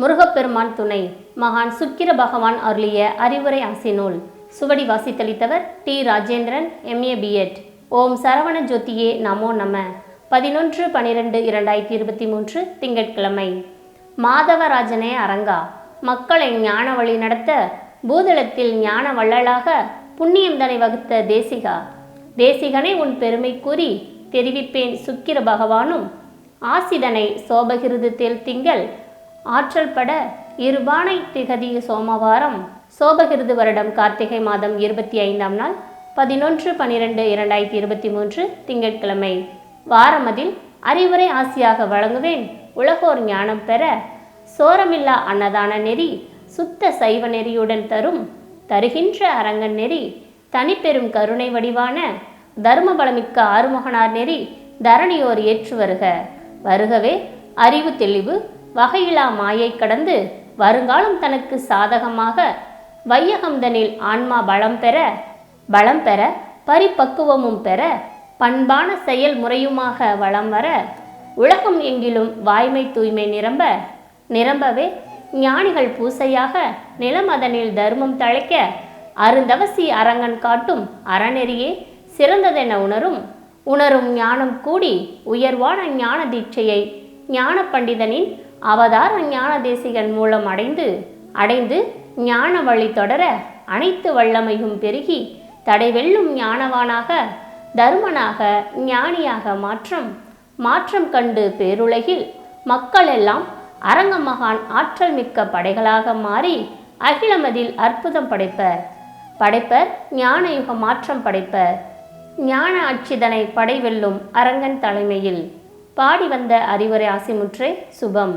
முருகப்பெருமான் துணை. மகான் சுக்கிர பகவான் அருளிய அறிவுரை ஆசினூல் சுவடி வாசித்தளித்தவர் டி. ராஜேந்திரன் எம்ஏ பிஎட் ஓம் சரவண ஜோதியே நமோ நம. பதினொன்று பனிரெண்டு இரண்டாயிரத்தி இருபத்தி மூன்று திங்கட்கிழமை. மாதவராஜனே அரங்கா. மக்களை ஞான வழி நடத்த பூதளத்தில் ஞான வள்ளலாக புண்ணியம் தனை வகுத்த தேசிகா. தேசிகனை உன் பெருமை கூறி தெரிவிப்பேன் சுக்கிர பகவானும். ஆசிதனை சோபகிருது தேல் திங்கள் ஆற்றல் பட இருபானை திகதி சோமவாரம். சோபகிருது வருடம் கார்த்திகை மாதம் இருபத்தி ஐந்தாம் நாள் பதினொன்று பனிரெண்டு இரண்டாயிரத்தி இருபத்தி மூன்று திங்கட்கிழமை. வாரமதில் அறிவுரை ஆசியாக வழங்குவேன். உலகோர் ஞானம் பெற சோரமில்லா அன்னதான நெறி சுத்த சைவ நெறியுடன் தரும் தருகின்ற அரங்கன் நெறி தனிப்பெரும் கருணை வடிவான தர்மபலமிக்க ஆறுமுகனார் நெறி தரணியோர் ஏற்று வருக. வருகவே அறிவு தெளிவு வகையிலா மாயை கடந்து வருங்காலம் தனக்கு சாதகமாக வையகம்தனில் ஆன்மா பலம் பெற பலம் பெற பரிபக்குவமும் பெற பண்பான செயல் முறையுமாக வளம் வர உலகம் எங்கிலும் வாய்மை தூய்மை நிரம்ப நிரம்பவே ஞானிகள் பூசையாக நிலம் அதனில் தர்மம் தழைக்க அருந்தவசி அரங்கன் காட்டும் அறநெறியே சிறந்ததென உணரும் உணரும் ஞானம் கூடி உயர்வான ஞான தீட்சையை ஞான பண்டிதனின் அவதார ஞான தேசிகன் மூலம் அடைந்து அடைந்து ஞான வழி தொடர அனைத்து வல்லமையும் பெருகி தடைவெல்லும் ஞானவானாக தர்மனாக ஞானியாக மாற்றம் மாற்றம் கண்டு பேருலகில் மக்கள் எல்லாம் அரங்க மகான் ஆற்றல் மிக்க படைகளாக மாறி அகிலமதில் அற்புதம் படைப்பர். படைப்பர் ஞான யுக மாற்றம் படைப்பர். ஞான அச்சிதனை படைவெல்லும் அரங்கன் தலைமையில் பாடி வந்த அறிவுரை ஆசிமுற்றே சுபம்.